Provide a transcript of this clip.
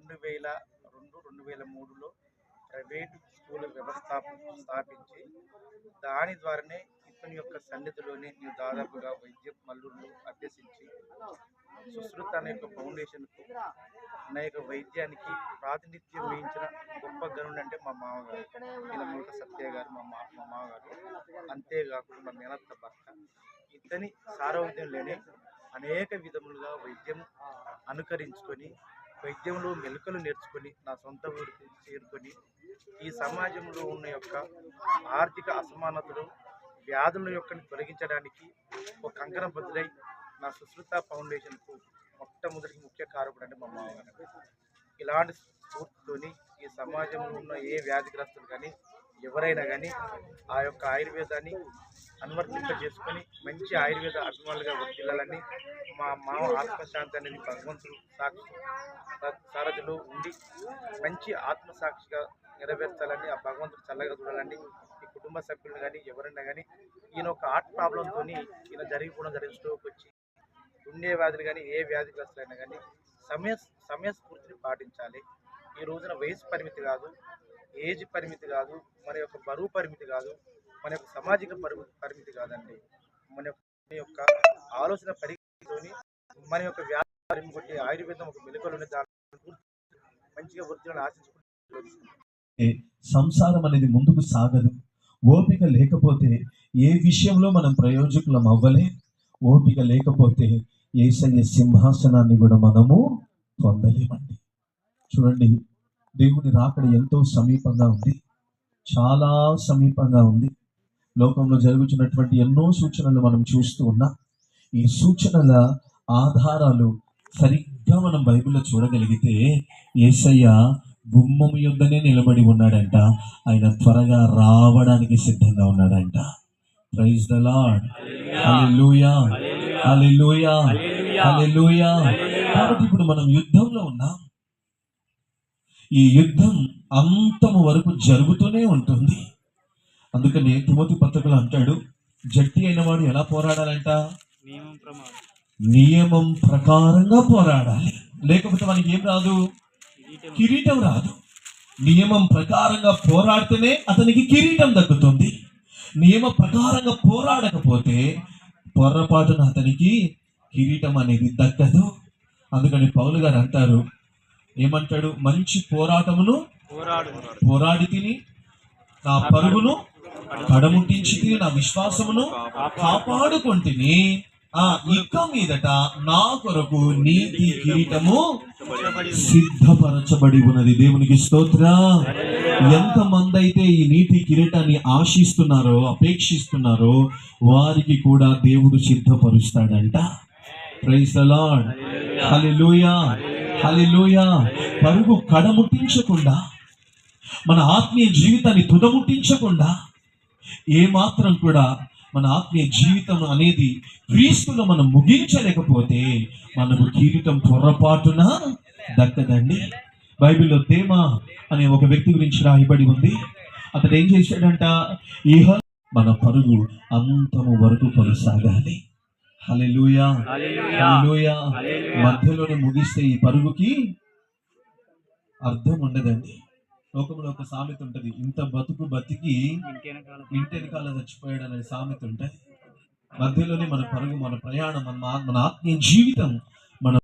రెండు వేల రెండు రెండు వేల మూడులో ప్రైవేటు స్కూల్ వ్యవస్థాపన స్థాపించి దాని ద్వారానే ఇతని యొక్క సన్నిధిలోనే నేను దాదాపుగా వైద్యం మల్లూరులో అభ్యసించి సుశ్రుత అనే యొక్క ఫౌండేషన్కు నా యొక్క వైద్యానికి ప్రాతినిధ్యం వహించిన గొప్ప గనుడు అంటే మా మామగారు. నీలమూలక సత్య గారు మా మా మా మామగారు. అంతేకాకుండా మా మేనత్త భర్త. ఇతని సారోగ్యంలోనే అనేక విధములుగా వైద్యం అనుకరించుకొని వైద్యంలో మెలకలు నేర్చుకొని నా సొంత ఊరికి చేరుకొని ఈ సమాజంలో ఉన్న యొక్క ఆర్థిక అసమానతలు వ్యాధుల యొక్క తొలగించడానికి ఒక కంకణం బదులై నా సుశ్రుత ఫౌండేషన్కు మొట్టమొదటి ముఖ్య కారకుడు అంటే మా మామగారు. ఇలాంటి స్ఫూర్తితోని ఈ సమాజంలో ఉన్న ఏ వ్యాధిగ్రస్తులు కానీ ఎవరైనా కానీ ఆ యొక్క ఆయుర్వేదాన్ని అనువర్తింప చేసుకొని మంచి ఆయుర్వేద అభిమానులుగా వర్తిల్లాలని మా మామ ఆత్మశాంతి అనేది భగవంతుడు సాక్షి సారథులు ఉండి మంచి ఆత్మసాక్షిగా నెరవేర్చాలని ఆ భగవంతుడు చల్లగా చూడాలని ఈ కుటుంబ సభ్యులను కానీ ఎవరైనా కానీ ఈయన ఒక హార్ట్ ప్రాబ్లంతో ఈయన జరిగిపోవడం జరిగిన స్ట్రోక్ వచ్చి గుండె వ్యాధులు కానీ ఏ వ్యాధిగ్రస్తులైనా కానీ సమయ సమయస్ఫూర్తిని పాటించాలి. ఈ రోజున వయసు పరిమితి కాదు ఏజ్ పరిమితి కాదు మన యొక్క బరువు పరిమితి కాదు మన యొక్క సామాజిక పరి పరిమితి కాదండి. మన యొక్క ఆలోచన పరి మన యొక్క వ్యాపారం కొట్టి ఆయుర్వేదం ఒక మెలకువలు మంచిగా వృద్ధులను ఆశించుకుంటూ సంసారం అనేది ముందుకు సాగదు. ఓపిక లేకపోతే ఏ విషయంలో మనం ప్రయోజకులం అవ్వలే? ఓపిక లేకపోతే ఏసయ్య సింహాసనాన్ని కూడా మనము పొందలేమండి. చూడండి దేవుని రాకడ ఎంతో సమీపంగా ఉంది. చాలా సమీపంగా ఉంది. లోకంలో జరుగుతున్నటువంటి ఎన్నో సూచనలు మనం చూస్తూ ఉన్నాం. ఈ సూచనల ఆధారాలు సరిగ్గా మనం బైబిల్లో చూడగలిగితే ఏసయ్య గుమ్మం యొద్దనే నిలబడి ఉన్నాడంట. ఆయన త్వరగా రావడానికి సిద్ధంగా ఉన్నాడంట. Praise the Lord hallelujah hallelujah hallelujah కాబట్టి ఇప్పుడు మనం యుద్ధంలో ఉన్నాం. ఈ యుద్ధం అంతము వరకు జరుగుతూనే ఉంటుంది. అందుకని తిమోతి పత్రికలు అంటాడు జట్టి అయిన వాడు ఎలా పోరాడాలంట? నియమం ప్రకారంగా పోరాడాలి. లేకపోతే మనకి ఏం రాదు? కిరీటం రాదు. నియమం ప్రకారంగా పోరాడితేనే అతనికి కిరీటం దక్కుతుంది. నియమ ప్రకారంగా పోరాడకపోతే పొరపాటున అతనికి కిరీటం అనేది దక్కదు. అందుకని పౌలు గారు అంటారు ఏమంటాడు? మంచి పోరాటమును పోరాడు. పోరాడి తిని నా పరుగును కడముట్టించి తిని నా విశ్వాసమును కాపాడుకుంటుని ఆ ఇక్క మీదట నా కొరకు నీతి కిరీటము సిద్ధపరచబడి ఉన్నది. దేవునికి స్తోత్ర. ఎంత మంది అయితే ఈ నీతి కిరీటాన్ని ఆశిస్తున్నారో అపేక్షిస్తున్నారో వారికి కూడా దేవుడు సిద్ధపరుస్తాడంట. Praise the Lord hallelujah hallelujah పరుగు కడముట్టించకుండా మన ఆత్మీయ జీవితాన్ని తుదముట్టించకుండా ఏమాత్రం కూడా మన ఆత్మీయ జీవితం అనేది క్రీస్తులో మనం ముగించలేకపోతే మనకు కిరీటం పొరపాటున? దక్కదండి. బైబిల్లో తేమ అనే ఒక వ్యక్తి గురించి రాయబడి ఉంది. అతడు ఏం చేశాడంట? ఇహ మన పరుగు అంతము వరకు కొనసాగాలి. మధ్యలోనే ముగిస్తే ఈ పరుగుకి అర్థం ఉండదండి. లోకంలో ఒక సామెత ఉంటది ఇంత బతుకు బతికి ఇంటి వెనకాల చచ్చిపోయాడు అనే సామెత ఉంటది. మధ్యలోనే మన పరుగు మన ప్రయాణం మన మన ఆత్మీయ జీవితం మన